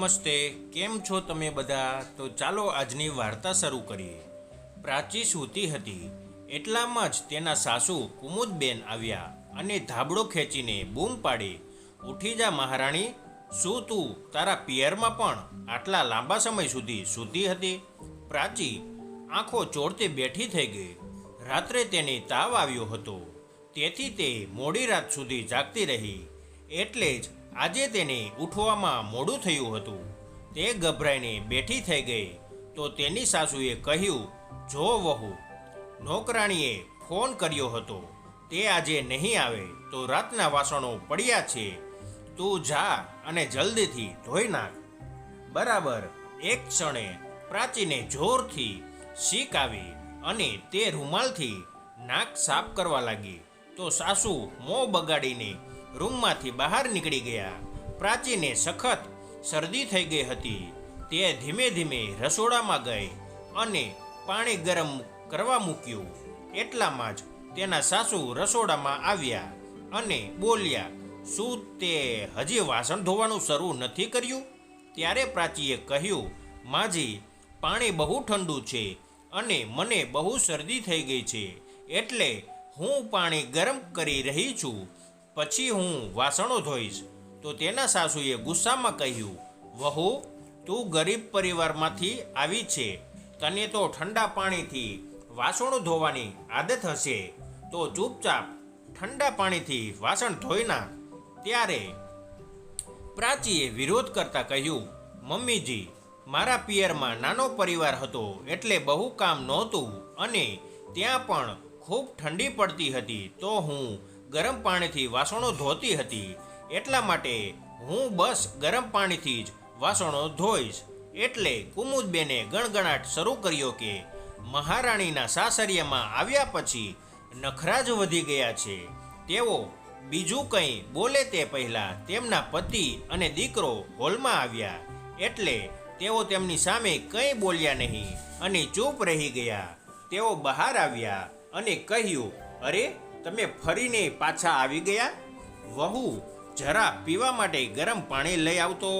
નમસ્તે, કેમ છો તમે બધા? તો ચાલો આજની વાર્તા શરૂ કરીએ. પ્રાચી સૂતી હતી. એટલામાં જ તેના સાસુ કુમુદબેન આવ્યા અને ધાબળો ખેંચીને બૂમ પાડી. ઉઠી જા મહારાણી, શું તું તારા પિયરમાં પણ આટલા લાંબા સમય સુધી સૂતી હતી? પ્રાચી આંખો ચોળતે બેઠી થઈ ગઈ. રાત્રે તેને તાવ આવ્યો હતો. તેથી તે મોડી રાત સુધી જાગતી રહી. એટલે જ આજે તેને ઉઠવામાં મોડું થયું હતું. તે ગભરાઈને બેઠી થઈ ગઈ. તો તેની સાસુએ કહ્યું, જો વહુ, નોકરાણીએ ફોન કર્યો હતો. તે આજે નહીં આવે તો રાતના વાસણો પડ્યા છે. તું જા અને જલ્દીથી ધોઈ નાખ. બરાબર, એક ક્ષણે પ્રાચીને જોરથી શીક આવી અને તે રૂમાલથી નાક સાફ કરવા લાગી. તો સાસુ મોં બગાડીને રૂમમાંથી બહાર નીકળી ગયા. પ્રાચીને સખત શરદી થઈ ગઈ હતી. તે ધીમે ધીમે રસોડામાં ગઈ અને પાણી ગરમ કરવા મૂક્યું. એટલામાં જ તેના સાસુ રસોડામાં આવ્યા અને બોલ્યા, શું તે હજી વાસણ ધોવાનું શરૂ નથી કર્યું? ત્યારે પ્રાચીએ કહ્યું, માજી, પાણી બહુ ઠંડુ છે અને મને બહુ શરદી થઈ ગઈ છે, એટલે હું પાણી ગરમ કરી રહી છું. પછી હું વાસણો ધોઈશ, તો તેના સાસુએ ગુસ્સામાં કહ્યું, વહુ, તું ગરીબ પરિવારમાંથી આવી છે. તને તો ઠંડા પાણીથી વાસણો ધોવાની આદત હશે. તો ચૂપચાપ ઠંડા પાણીથી વાસણ ધોઈ ના ત્યારે પ્રાચીએ વિરોધ કરતા કહ્યું, મમ્મીજી, મારા પિયરમાં નાનો પરિવાર હતો એટલે બહુ કામ નહોતું અને ત્યાં પણ ખૂબ ઠંડી પડતી હતી. તો હું ગરમ પાણીથી વાસણો ધોતી હતી. એટલા માટે હું બસ ગરમ પાણીથી જ વાસણો ધોઈશ. એટલે કુમુદબેને ગણગણાટ શરૂ કર્યો કે, મહારાણીના સાસરિયામાં આવ્યા પછી નખરા જ વધી ગયા છે. તેઓ બીજું કંઈ બોલે તે પહેલાં તેમના પતિ અને દીકરો હોલમાં આવ્યા. એટલે તેઓ તેમની સામે કંઈ બોલ્યા નહીં અને ચૂપ રહી ગયા. તેઓ બહાર આવ્યા અને કહ્યું, અરે તમે ફરીને પાછા આવી ગયા? વહુ, જરા પીવા માટે ગરમ પાણી લઈ આવતો.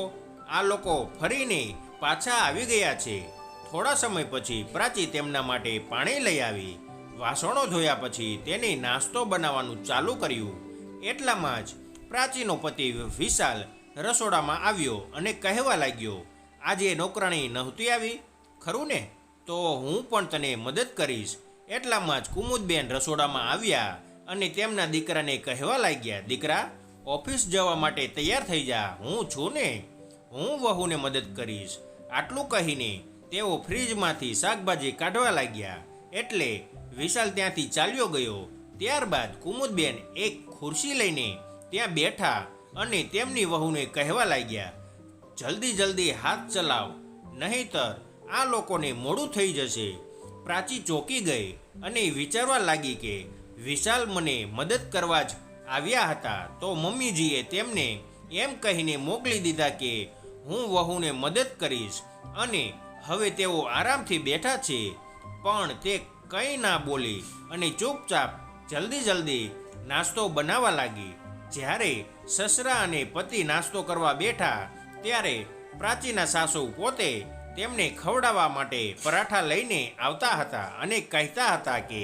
આ લોકો ફરીને પાછા આવી ગયા છે. થોડા સમય પછી પ્રાચી તેમના માટે પાણી લઈ આવી. વાસણો ધોયા પછી તેને નાસ્તો બનાવવાનું ચાલુ કર્યું. એટલામાં જ પ્રાચીનો પતિ વિશાલ રસોડામાં આવ્યો અને કહેવા લાગ્યો, આજે નોકરાણી નહોતી આવી? ખરું ને? તો હું પણ તને મદદ કરીશ. એટલામાં જ કુમુદબેન રસોડામાં આવ્યા અને તેમના દીકરાને કહેવા લાગ્યા, દીકરા, ઓફિસ જવા માટે તૈયાર થઈ જા, હું છું ને. હું વહુને મદદ કરીશ. આટલું કહીને તેઓ ફ્રીજમાંથી શાકભાજી કાઢવા લાગ્યા. એટલે વિશાલ ત્યાંથી ચાલ્યો ગયો. ત્યારબાદ કુમુદબેન એક ખુરશી લઈને ત્યાં બેઠા અને તેમની વહુને કહેવા લાગ્યા, જલ્દી જલ્દી હાથ ચલાવ, નહીતર આ લોકોને મોડું થઈ જશે. પ્રાચી ચોકી ગઈ અને વિચારવા લાગી કે વિશાલ મને મદદ કરવા જ આવ્યા હતા. તો મમ્મીજીએ તેમને એમ કહીને મોકલી દીધા કે હું વહુને મદદ કરીશ અને હવે તેઓ આરામથી બેઠા છે. પણ તે કંઈ ના બોલી અને ચૂપચાપ જલ્દી જલ્દી નાસ્તો બનાવવા લાગી. જ્યારે સસરા અને પતિ નાસ્તો કરવા બેઠા, ત્યારે પ્રાચીના સાસુ પોતે તેમને ખવડાવવા માટે પરાઠા લઈને આવતા હતા અને કહેતા હતા કે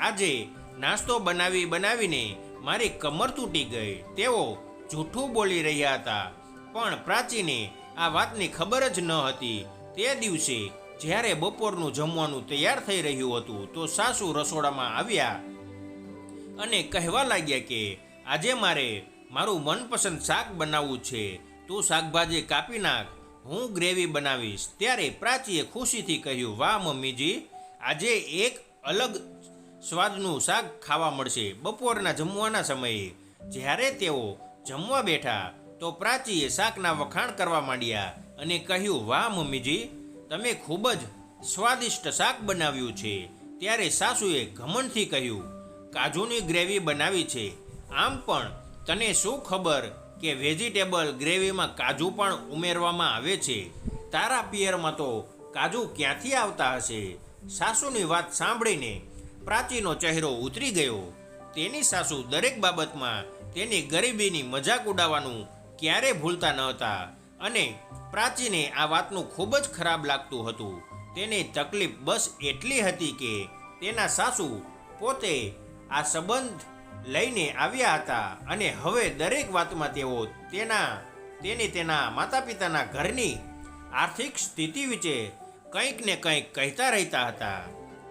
આજે નાસ્તો બનાવી બનાવીને મારી કમર તૂટી ગઈ. તેઓ જૂઠું બોલી રહ્યા હતા. પણ પ્રાચીને આ વાતની ખબર જ ન હતી. તે દિવસે જ્યારે બપોરનું જમવાનું તૈયાર થઈ રહ્યું હતું, તો સાસુ રસોડામાં આવ્યા અને કહેવા લાગ્યા કે, આજે મારે મારું મનપસંદ શાક બનાવવું છે. તું શાકભાજી કાપી નાખ, હું ગ્રેવી બનાવીશ. ત્યારે પ્રાચીએ ખુશીથી કહ્યું, વાહ, મમ્મીજી, આજે એક અલગ સ્વાદનું શાક ખાવા મળશે બપોરના જમવાના સમયે. જ્યારે તેઓ જમવા બેઠા, તો પ્રાચીએ શાકના વખાણ કરવા માંડ્યા અને કહ્યું, વાહ, મમ્મીજી, તમે ખૂબ જ સ્વાદિષ્ટ શાક બનાવ્યું છે. ત્યારે સાસુએ ઘમંડથી કહ્યું, કાજુની ગ્રેવી બનાવી છે. આમ પણ તને શું ખબર કે વેજીટેબલ ગ્રેવીમાં કાજુ પણ ઉમેરવામાં આવે છે? તારા પિયરમાં તો કાજુ ક્યાંથી આવતા હશે? સાસુની વાત સાંભળીને પ્રાચીનો ચહેરો ઉતરી ગયો. તેની સાસુ દરેક બાબતમાં તેની ગરીબીની મજાક ઉડાવવાનું ક્યારે ભૂલતા ન હતા અને પ્રાચીને આ વાતનું ખૂબ જ ખરાબ લાગતું હતું. તેની તકલીફ બસ એટલી હતી કે તેના સાસુ પોતે આ સંબંધ લઈને આવ્યા હતા અને હવે દરેક વાતમાં તેઓ તેના, તેને તેના માતા પિતાના ઘરની આર્થિક સ્થિતિ વિશે કંઈક ને કંઈક કહેતા રહેતા હતા.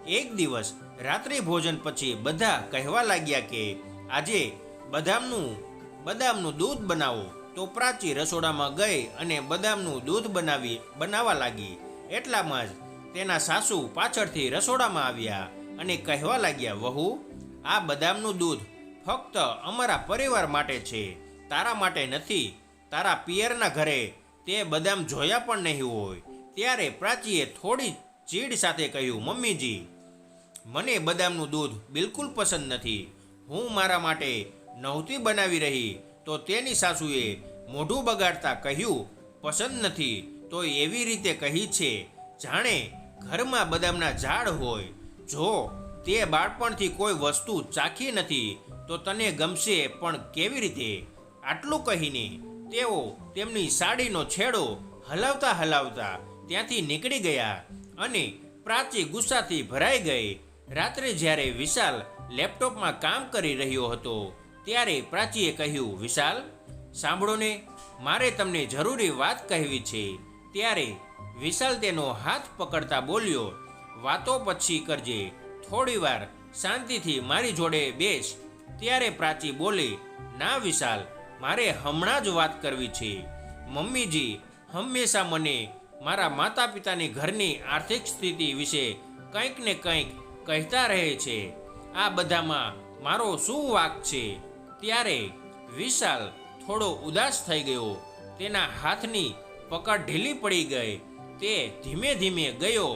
એક દિવસ રાત્રિ ભોજન પછી બધા કહેવા લાગ્યા કે, આજે બદામનું બદામનું દૂધ બનાવો. તો પ્રાચી રસોડામાં ગઈ અને બદામનું દૂધ બનાવી, બનાવવા લાગી. એટલામાં જ તેના સાસુ પાછળથી રસોડામાં આવ્યા અને કહેવા લાગ્યા, વહુ, આ બદામનું દૂધ ફક્ત અમારા પરિવાર માટે છે. તારા માટે નથી. તારા પિયરના ઘરે તે બદામ જોયા પણ નહીં હોય. ત્યારે પ્રાચીએ થોડી ચીડ સાથે કહ્યું, મમ્મીજી મને બદામનું દૂધ બિલકુલ પસંદ નથી. હું મારા માટે નહોતી બનાવી રહી, તો તેની સાસુએ મોઢું બગાડતા કહ્યું, પસંદ નથી. તો એવી રીતે કહી છે, જાણે ઘરમાં બદામના ઝાડ હોય. જો તે બાળપણથી કોઈ વસ્તુ ચાખી નથી, તો તને ગમશે પણ કેવી રીતે? આટલું કહીને તેઓ તેમની સાડીનો છેડો હલાવતા હલાવતા ત્યાંથી નીકળી ગયા અને પ્રાચી ગુસ્સાથી ભરાઈ ગઈ. રાત્રે જ્યારે વિશાલ લેપટોપમાં કામ કરી રહ્યો હતો, ત્યારે પ્રાચીએ કહ્યું, વિશાલ, સાંભળો ને, મારે તમને જરૂરી વાત કહેવી છે. ત્યારે વિશાલ તેનો હાથ પકડતા બોલ્યો, વાતો પછી કરજે થોડીવાર શાંતિથી મારી જોડે બેસ. ત્યારે પ્રાચી બોલી, ના વિશાલ, મારે હમણાં જ વાત કરવી છે. મમ્મીજી, હંમેશા મને મારા માતા પિતાની ઘરની આર્થિક સ્થિતિ વિશે કંઈક ને કંઈક કહેતા રહે છે, આ બધામાં મારો શું વાક છે? ત્યારે વિશાલ થોડો ઉદાસ થઈ ગયો. તેના હાથની પકડ ઢીલી પડી ગઈ. તે ધીમે ધીમે ગયો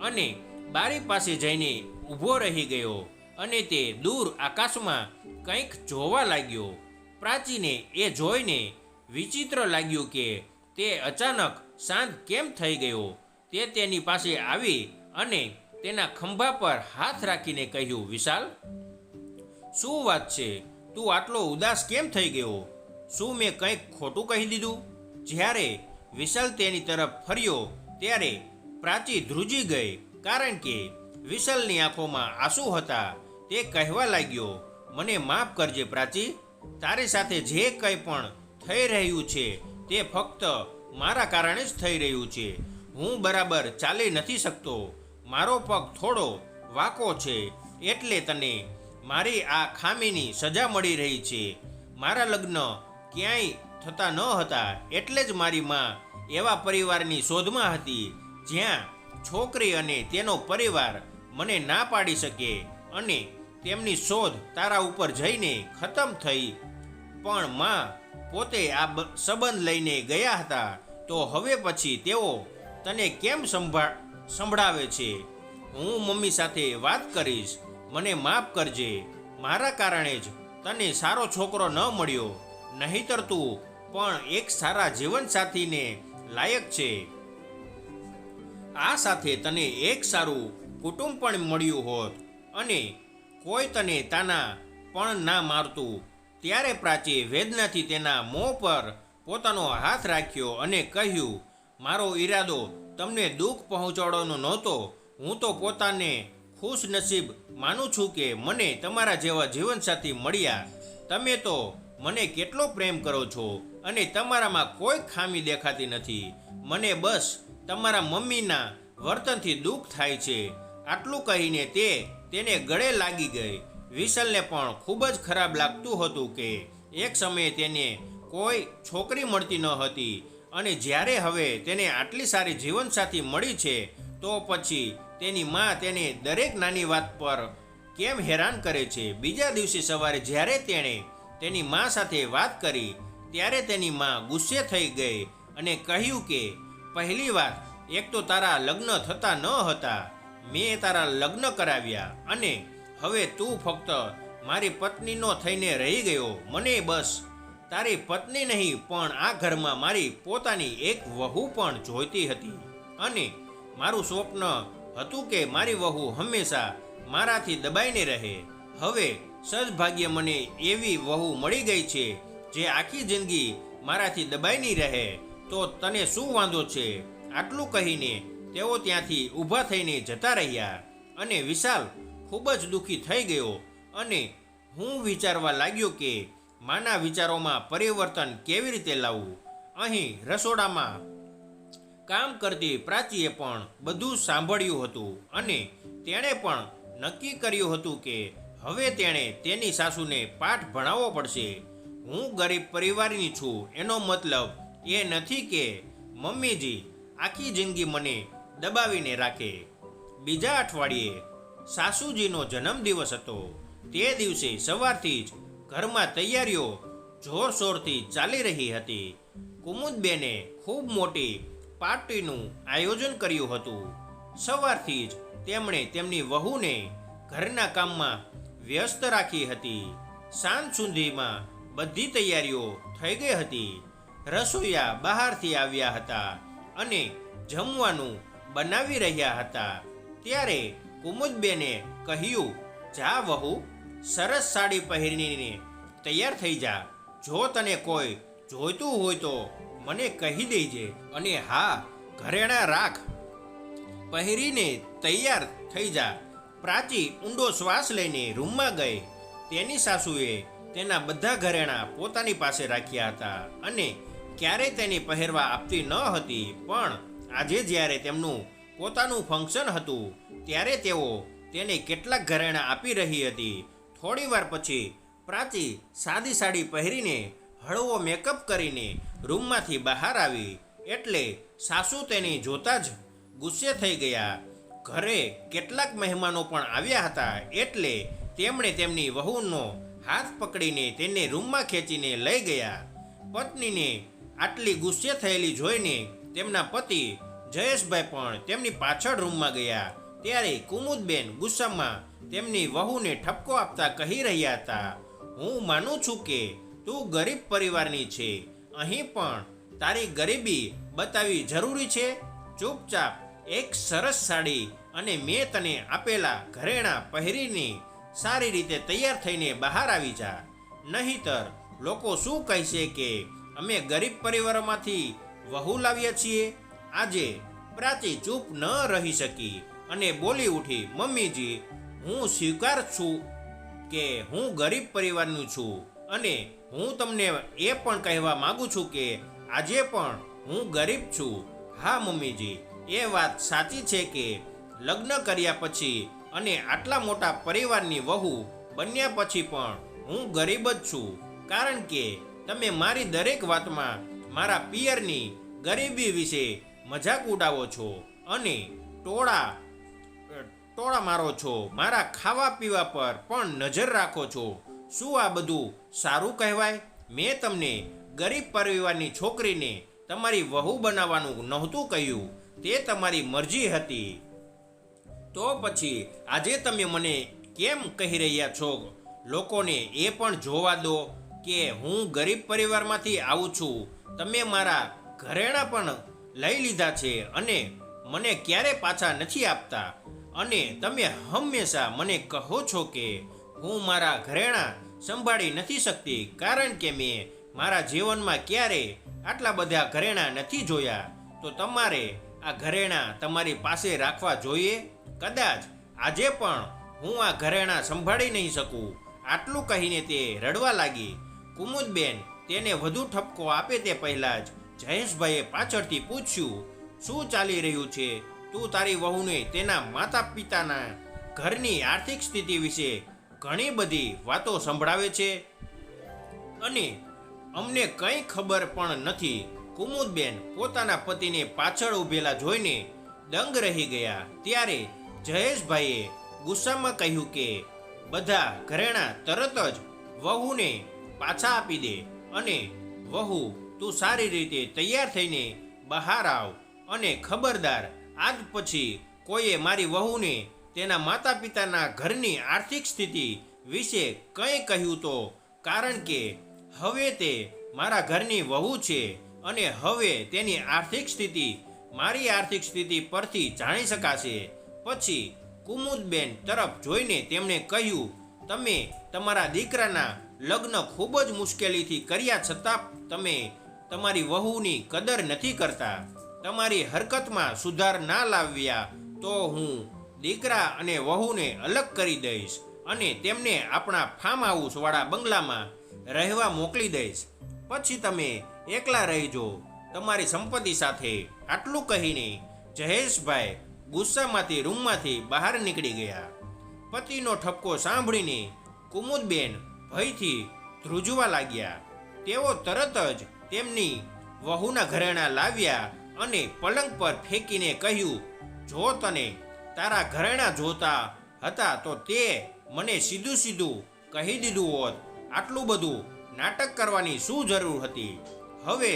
અને બારી પાસે જઈને ઊભો રહી ગયો અને તે દૂર આકાશમાં કંઈક જોવા લાગ્યો. પ્રાચીને એ જોઈને વિચિત્ર લાગ્યું કે તે અચાનક શાંત કેમ થઈ ગયો? તે તેની પાસે આવી અને તેના ખંભા પર હાથ રાખીને કહ્યું, વિશાલ, શું વાત છે? તું આટલો ઉદાસ કેમ થઈ ગયો? શું મેં કંઈક ખોટું કહી દીધું? જ્યારે વિશાલ તેની તરફ ફર્યો, ત્યારે પ્રાચી ધ્રુજી ગઈ, કારણ કે વિશાલની આંખોમાં આંસુ હતા. તે કહેવા લાગ્યો, મને માફ કરજે પ્રાચી, તારી સાથે જે કંઈ પણ થઈ રહ્યું છે, તે ફક્ત મારા કારણે જ થઈ રહ્યું છે. હું બરાબર ચાલી નથી શકતો. મારો પગ થોડો વાંકો છે એટલે તને મારી આ ખામીની સજા મળી રહી છે. મારા લગ્ન ક્યાંય થતા ન હતા એટલે જ મારી માં એવા પરિવારની શોધમાં હતી જ્યાં છોકરી અને તેનો પરિવાર મને ના પાડી શકે અને તેમની શોધ તારા ઉપર જઈને ખતમ થઈ. પણ માં પોતે આ સંબંધ લઈને ગયા હતા તો હવે પછી તેઓ તને કેમ સંભાળ સંભળાવે છે. હું મમ્મી સાથે વાત કરીશ. મને માફ કરજે. મારા કારણે જ તને સારો છોકરો ન મળ્યો. નહીતર તું પણ એક સારા જીવનસાથીને લાયક છે. આ સાથે તને એક સારું કુટુંબ પણ મળ્યું હોત અને કોઈ તને તાના પણ ના મારતું. ત્યારે પ્રાચી વેદનાથી તેના મોં પર પોતાનો હાથ રાખ્યો અને કહ્યું, મારો ઈરાદો તમને દુઃખ પહોંચાડવાનો નહોતો, હું તો પોતાને ખુશ નસીબ માનું છું કે મને તમારા જેવા જીવનસાથી મળ્યા. તમે તો મને કેટલો પ્રેમ કરો છો અને તમારામાં કોઈ ખામી દેખાતી નથી. મને બસ તમારા મમ્મીના વર્તનથી દુઃખ થાય છે. આટલું કહીને તે તેને ગળે લાગી ગઈ. વિશલને પણ ખૂબ જ ખરાબ લાગતું હતું કે એક સમયે તેને કોઈ છોકરી મળતી ન હતી. અને જ્યારે હવે તેને આટલી સારી જીવનસાથી મળી છે, તો પછી તેની મા તેને દરેક નાની વાત પર કેમ હેરાન કરે છે? બીજા દિવસે સવારે જ્યારે તેણે તેની મા સાથે વાત કરી, ત્યારે તેની મા ગુસ્સે થઈ ગઈ અને કહ્યું કે, પહેલી વાત, એક તો તારા લગ્ન થતા ન હતા. મેં તારા લગ્ન કરાવ્યા અને હવે તું ફક્ત મારી પત્નીનો થઈને રહી ગયો. મને બસ તારી પત્ની નહીં, પણ આ ઘરમાં મારી પોતાની એક વહુ પણ જોઈતી હતી. અને મારું સ્વપ્ન હતું કે મારી વહુ હંમેશા મારાથી દબાઈને રહે. હવે સદભાગ્ય મને એવી વહુ મળી ગઈ છે, જે આખી જિંદગી મારાથી દબાઈની રહે. તો તને શું વાંધો છે? આટલું કહીને તેઓ ત્યાંથી ઊભા થઈને જતા રહ્યા. અને વિશાલ ખૂબ જ દુઃખી થઈ ગયો. અને હું વિચારવા લાગ્યો કે માના વિચારોમાં પરિવર્તન કેવી રીતે લાવવું? અહીં રસોડામાં કામ કરતી પ્રાચીએ પણ બધું સાંભળ્યું હતું અને તેણે પણ નક્કી કર્યું હતું કે હવે તેણે તેની સાસુને પાઠ ભણાવવો પડશે. હું ગરીબ પરિવારની છું, એનો મતલબ એ નથી કે મમ્મીજી આખી જિંદગી મને દબાવીને રાખે. બીજા અઠવાડિયે સાસુજીનો જન્મદિવસ હતો. તે દિવસે સવારથી જ ઘરમાં તૈયારીઓ જોરશોરથી ચાલી રહી હતી. કુમુદબેને ખૂબ મોટી પાર્ટીનું આયોજન કર્યું હતું. સવારથી જ તેમણે તેમની વહુને ઘરના કામમાં વ્યસ્ત રાખી હતી. સાંજ સુધીમાં બધી તૈયારીઓ થઈ ગઈ હતી. રસોઈયા બહારથી આવ્યા હતા અને જમવાનું બનાવી રહ્યા હતા. ત્યારે કુમુદબેને કહ્યું, જા વહુ સરસ સાડી પહેરીને તૈયાર થઈ જા. જો તને કોઈ જોઈતું હોય તો મને કહી દેજે અને હા, ઘરેણા રાખ. પહેરીને તૈયાર થઈ જા. પ્રાચી ઊંડો શ્વાસ લઈને રૂમમાં ગઈ. તેની સાસુએ તેના બધા ઘરેણાં પોતાની પાસે રાખ્યા હતા અને ક્યારેય તેની પહેરવા આપતી ન હતી, પણ આજે જ્યારે તેમનું પોતાનું ફંક્શન હતું, ત્યારે તેઓ તેને કેટલાક ઘરેણાં આપી રહી હતી. થોડી વાર પછી પ્રાચી સાદી સાડી પહેરીને હળવો મેકઅપ કરીને રૂમમાંથી બહાર આવી. એટલે સાસુ તેની જોતા જ ગુસ્સે થઈ ગયા. ઘરે કેટલાક મહેમાનો પણ આવ્યા હતા એટલે તેમણે તેમની વહુનો હાથ પકડીને તેને રૂમમાં ખેંચીને લઈ ગયા. પત્નીને આટલી ગુસ્સે થયેલી જોઈને તેમના પતિ જયેશભાઈ પણ તેમની પાછળ રૂમમાં ગયા. ત્યારે કુમુદબેન ગુસ્સામાં તેમની વહુને ઠપકો આપતા કહી રહ્યા હતા, હું માનું છું કે તું ગરીબ પરિવારની છે. અહીં પણ તારી ગરીબી બતાવી જરૂરી છે. ચૂપચાપ એક સરસ સાડી અને મેં તને આપેલા ઘરેણાં પહેરીને સારી રીતે તૈયાર થઈને બહાર આવી જા. નહીતર લોકો શું કહેશે કે અમે ગરીબ પરિવારમાંથી વહુ લાવ્યા છીએ? આજે પ્રાચી ચૂપ ન રહી શકી અને બોલી ઉઠી, મમ્મીજી હું સ્વીકાર છું કે હું ગરીબ પરિવારનું છું અને હું તમને એ પણ કહેવા માગું છું કે આજે પણ હું ગરીબ છું. હા, મમ્મીજી, એ વાત સાચી છે કે લગ્ન કર્યા પછી અને આટલા મોટા પરિવારની વહુ બન્યા પછી પણ હું ગરીબ જ છું. કારણ કે તમે મારી દરેક વાતમાં મારા પિયરની ગરીબી વિશે મજાક ઉડાવો છો અને ટોળા ટોળા મારો છો. મારા ખાવા પીવા પર પણ નજર રાખો છો. શું આ બધું સારું કહેવાય? મેં તમને ગરીબ પરિવારની છોકરીને તમારી વહુ બનાવવાનું નહોતું કહ્યું. તે તમારી મરજી હતી. તો પછી આજે તમે મને કેમ કહી રહ્યા છો? લોકોને એ પણ જોવા દો કે હું ગરીબ પરિવારમાંથી આવું છું. તમે મારા ઘરેણાં પણ લઈ લીધા છે અને મને ક્યારે પાછા નથી આપતા. અને તમે હંમેશા મને કહો છો કે હું મારા ઘરેણાં સંભાળી નથી શકતી, કારણ કે મેં મારા જીવનમાં ક્યારે આટલા બધા ઘરેણાં નથી જોયા. તો તમારે આ ઘરેણાં તમારી પાસે રાખવા જોઈએ? કદાચ આજે પણ હું આ ઘરેણાં સંભાળી નહીં શકું. આટલું કહીને તે રડવા લાગી. કુમુદબેન તેને વધુ ઠપકો આપે તે પહેલાં જ જયેશભાઈએ પાછળથી પૂછ્યું, શું ચાલી રહ્યું છે? તું તારી વહુને તેના માતા પિતાના ઘરની આર્થિક સ્થિતિ વિશે ઘણી બધી વાતો સંભળાવે છે અને અમને કંઈ ખબર પણ નથી. કુમુદબેન પોતાના પતિને પાછળ ઊભેલા જોઈને દંગ રહી ગયા. ત્યારે જયેશભાઈએ ગુસ્સામાં કહ્યું કે, બધા ઘરેણાં તરત જ વહુને પાછા આપી દે અને વહુ, તું સારી રીતે તૈયાર થઈને બહાર આવ અને ખબરદાર આજ પછી કોઈએ મારી વહુને તેના માતા પિતાના ઘરની આર્થિક સ્થિતિ વિશે કંઈ કહ્યું તો? કારણ કે હવે તે મારા ઘરની વહુ છે અને હવે તેની આર્થિક સ્થિતિ મારી આર્થિક સ્થિતિ પરથી જાણી શકાશે. પછી કુમુદબેન તરફ જોઈને તેમણે કહ્યું, તમે તમારા દીકરાના લગ્ન ખૂબ જ મુશ્કેલીથી કર્યા છતાં તમે તમારી વહુની કદર નથી કરતા. તમારી હરકતમાં સુધાર ના લાવ્યા તો હું દીકરા અને વહુને અલગ કરી દઈશ અને તેમને આપણા ફાર્મ હાઉસવાળા બંગલામાં રહેવા મોકલી દઈશ. પછી તમે એકલા રહીજો. તમારી સંપત્તિ સાથે આટલું કહીને જયેશભાઈ ગુસ્સામાંથી રૂમમાંથી બહાર નીકળી ગયા. પતિનો ઠપકો સાંભળીને કુમુદબેન ભયથી ધ્રુજવા લાગ્યા. તેઓ તરત જ તેમની વહુના ઘરેણા લાવ્યા અને પલંગ પર ફેંકીને કહ્યું, જો તને તારા ઘરેણા જોતા હતા તો તે મને સીધું સીધું કહી દીધું હોત. આટલું બધું નાટક કરવાની શું જરૂર હતી? હવે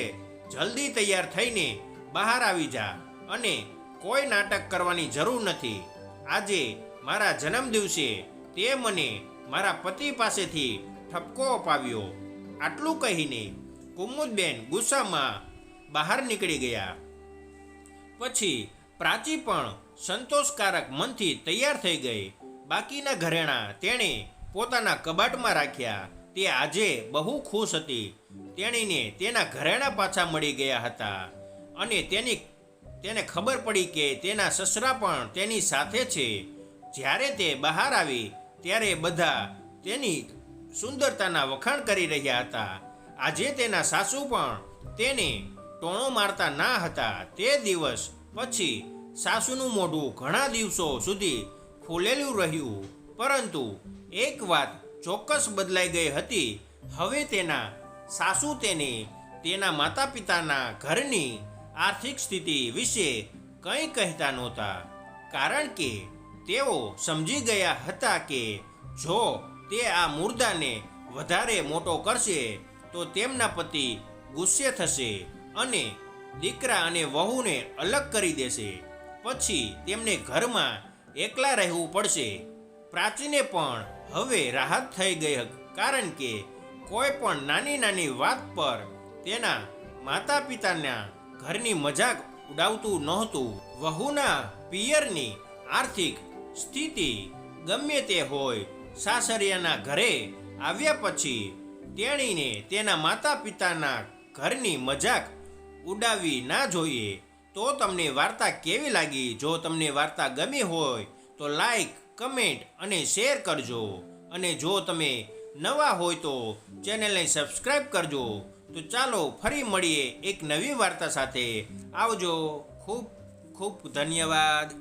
જલ્દી તૈયાર થઈને બહાર આવી જા અને કોઈ નાટક કરવાની જરૂર નથી. આજે મારા જન્મદિવસે તે મને મારા પતિ પાસેથી ઠપકો અપાવ્યો. આટલું કહીને કુમુદબેન ગુસ્સામાં બહાર નીકળી ગયા. પછી પ્રાચી પણ સંતોષકારક મનથી તૈયાર થઈ ગઈ. બાકીના ઘરેણાં તેણે પોતાના કબાટમાં રાખ્યા. તે આજે બહુ ખુશ હતી. તેણીને તેના ઘરેણાં પાછા મળી ગયા હતા. અને તેની, તેને ખબર પડી કે તેના સસરા પણ તેની સાથે છે. જ્યારે તે બહાર આવી, ત્યારે બધા તેની સુંદરતાના વખાણ કરી રહ્યા હતા. આજે તેના સાસુ પણ તેને ટોણો મારતા ના હતા. તે દિવસ પછી સાસુનું મોઢું ઘણા દિવસો સુધી ફૂલેલું રહ્યું. પરંતુ એક વાત ચોક્કસ બદલાઈ ગઈ હતી. હવે તેના સાસુ તેને તેના માતા પિતાના ઘરની આર્થિક સ્થિતિ વિશે કંઈ કહેતા નહોતા. કારણ કે તેઓ સમજી ગયા હતા કે જો તે આ મુર્દાને વધારે મોટો કરશે, તો તેમના પતિ ગુસ્સે થશે. અને દીકરા અને વહુને અલગ કરી દેશે. પછી તેમને ઘરમાં એકલા રહેવું પડશે. પ્રાચીને પણ હવે રાહત થઈ ગઈ કારણ કે કોઈ પણ નાની નાની વાત પર તેના માતા પિતાના ઘરની મજાક ઉડાવતું નહોતું. વહુના પિયરની આર્થિક સ્થિતિ ગમે તે હોય, સાસરિયાના ઘરે આવ્યા પછી તેણીને તેના માતા પિતાના ઘરની મજાક ઉડાવવી ના જોઈએ, તો તમને વાર્તા કેવી લાગી? જો તમને વાર્તા ગમી હોય, તો લાઈક કમેન્ટ અને શેર કરજો. અને જો તમે નવા હોય તો ચેનલને સબસ્ક્રાઈબ કરજો. તો ચાલો ફરી મળીએ એક નવી વાર્તા સાથે. આવજો. ખૂબ ખૂબ ધન્યવાદ.